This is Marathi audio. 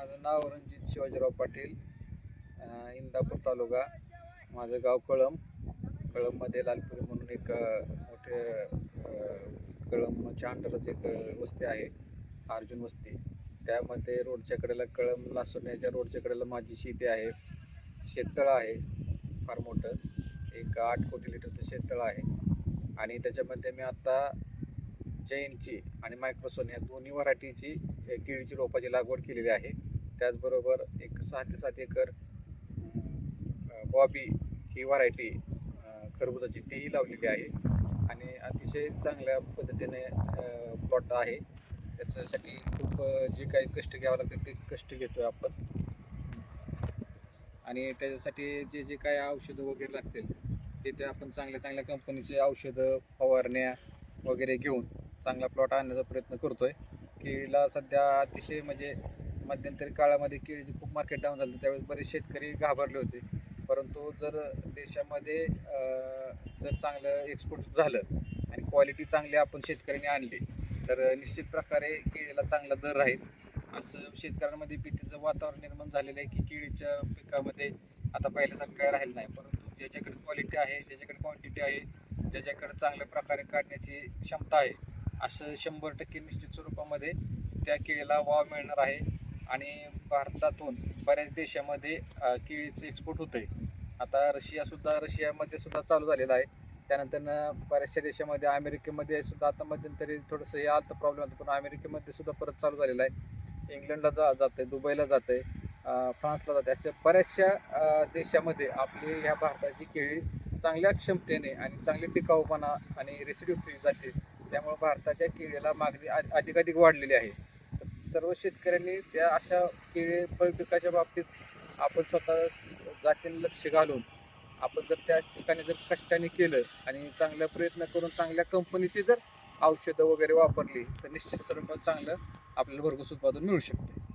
माझं नाव रणजित शिवाजीराव पाटील इंदापूर तालुका. माझं गाव कळम कळममध्ये लालपुरी म्हणून एक मोठे कळंबच्या कळमच्या अंडरच एक वस्ती आहे अर्जुन वस्ती. त्यामध्ये रोडच्या कडेला कळम लासोण्याच्या रोडच्या कडेला माझी शेती आहे. शेततळं आहे फार मोठं. एक आठ कोटी लिटरचं शेततळं आहे. आणि त्याच्यामध्ये मी आत्ता जैनची आणि मायक्रोसोन ह्या दोन्ही व्हरायटीची केळीची रोपाची लागवड केलेली आहे. त्याचबरोबर एक सहा ते सात एकर बॉबी ही व्हरायटी खरबुजाची तीही लावलेली आहे. आणि अतिशय चांगल्या पद्धतीने प्लॉट आहे. त्याच्यासाठी खूप जे काही कष्ट घ्यावं लागतं ते कष्ट घेतोय आपण. आणि त्याच्यासाठी जे जे काही औषधं वगैरे लागतील ते ते आपण चांगल्या चांगल्या कंपनीचे औषधं फवारण्या वगैरे घेऊन चांगला प्लॉट आणण्याचा प्रयत्न करतोय. केळीला सध्या अतिशय म्हणजे मध्यंतरी काळामध्ये केळीचे खूप मार्केट डाऊन झालं त्यावेळेस बरेच शेतकरी घाबरले होते. परंतु जर देशामध्ये जर चांगलं एक्सपोर्ट झालं आणि क्वालिटी चांगली आपण शेतकऱ्यांनी आणली तर निश्चित प्रकारे केळीला चांगला दर राहील. असं शेतकऱ्यांमध्ये भीतीचं वातावरण निर्माण झालेलं आहे की केळीच्या पिकामध्ये आता पहिल्यासारखं काय राहिलं नाही. परंतु ज्याच्याकडे क्वालिटी आहे ज्याच्याकडे क्वांटिटी आहे ज्याच्याकडे चांगल्या प्रकारे काढण्याची क्षमता आहे असं शंभर टक्के निश्चित स्वरूपामध्ये त्या केळीला वाव मिळणार आहे. आणि भारतातून बऱ्याच देशामध्ये केळीचं एक्सपोर्ट होतं आहे आता रशियासुद्धा रशियामध्ये सुद्धा चालू झालेलं आहे. त्यानंतर बऱ्याचशा देशामध्ये अमेरिकेमध्ये सुद्धा आता मध्यंतरी थोडंसं हे आलं प्रॉब्लेम होतं पण अमेरिकेमध्ये सुद्धा परत चालू झालेलं आहे. इंग्लंडला जा जात आहे दुबईला जात आहे फ्रान्सला जाते अशा बऱ्याचशा देशामध्ये आपली ह्या भारताची केळी चांगल्या क्षमतेने आणि चांगली टिकाऊपणा आणि रेसिड्यू फ्री जाते. त्यामुळे भारताच्या केळीला मागणी अधिकाधिक वाढलेली आहे. सर्व शेतकऱ्यांनी त्या अशा केळी फळ पिकाच्या बाबतीत आपण स्वतः जातीने लक्ष घालून आपण जर त्या ठिकाणी जर कष्टाने केलं आणि चांगला प्रयत्न करून चांगल्या कंपनीची जर औषधं वगैरे वापरली तर निश्चित स्वरूपात चांगलं आपल्याला भरघोस उत्पादन मिळू शकते.